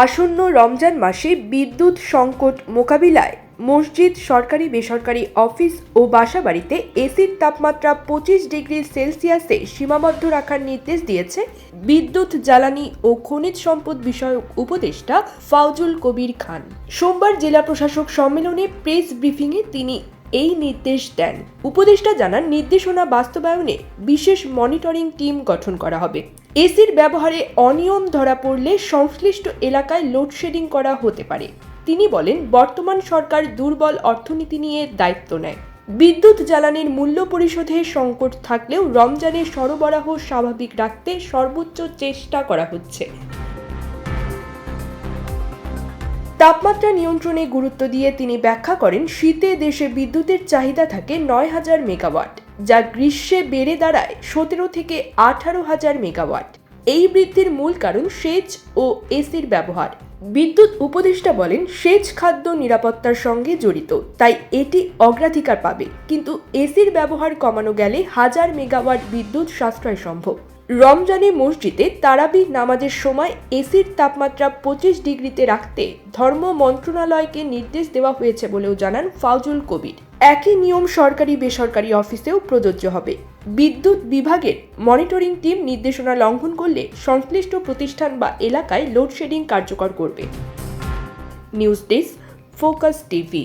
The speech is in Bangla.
আসন্ন রমজান মাসে বিদ্যুৎ সংকট মোকাবিলায় মসজিদ, সরকারি, বেসরকারি অফিস ও বাসাবাড়িতে এসির তাপমাত্রা পঁচিশ ডিগ্রি সেলসিয়াসে সীমাবদ্ধ রাখার নির্দেশ দিয়েছে বিদ্যুৎ, জ্বালানি ও খনিজ সম্পদ বিষয়ক উপদেষ্টা ফাউজুল কবির খান। সোমবার জেলা প্রশাসক সম্মেলনে প্রেস ব্রিফিংয়ে তিনি এই নির্দেশ দেন। উপদেষ্টা জানান, নির্দেশনা বাস্তবায়নে বিশেষ মনিটরিং টিম গঠন করা হবে। এসির ব্যবহারে অনিয়ম ধরা পড়লে সংশ্লিষ্ট এলাকায় লোডশেডিং করা হতে পারে। তিনি বলেন, বর্তমান সরকার দুর্বল অর্থনীতি নিয়ে দায়িত্ব নেয়। বিদ্যুৎ জ্বালানির মূল্য পরিশোধে সংকট থাকলেও রমজানের সরবরাহ স্বাভাবিক রাখতে সর্বোচ্চ চেষ্টা করা হচ্ছে। তাপমাত্রা নিয়ন্ত্রণে গুরুত্ব দিয়ে তিনি ব্যাখ্যা করেন, শীতে দেশে বিদ্যুতের চাহিদা থাকে নয় হাজার মেগাওয়াট, যা গ্রীষ্মে বেড়ে দাঁড়ায় সতেরো থেকে আঠারো হাজার মেগাওয়াট। এই বৃদ্ধির মূল কারণ সেচ ও এসির ব্যবহার। বিদ্যুৎ উপদেষ্টা বলেন, সেচ খাদ্য নিরাপত্তার সঙ্গে জড়িত, তাই এটি অগ্রাধিকার পাবে। কিন্তু এসির ব্যবহার কমানো গেলে হাজার মেগাওয়াট বিদ্যুৎ সাশ্রয় সম্ভব। রমজানে মসজিদে তারাবি নামাজের সময় এসির তাপমাত্রা পঁচিশ ডিগ্রিতে রাখতে ধর্ম মন্ত্রণালয়কে নির্দেশ দেওয়া হয়েছে বলেও জানান ফাউজুল কবির। একই নিয়ম সরকারি বেসরকারি অফিসেও প্রযোজ্য হবে। বিদ্যুৎ বিভাগের মনিটরিং টিম নির্দেশনা লঙ্ঘন করলে সংশ্লিষ্ট প্রতিষ্ঠান বা এলাকায় লোডশেডিং কার্যকর করবে। News desk, focus TV.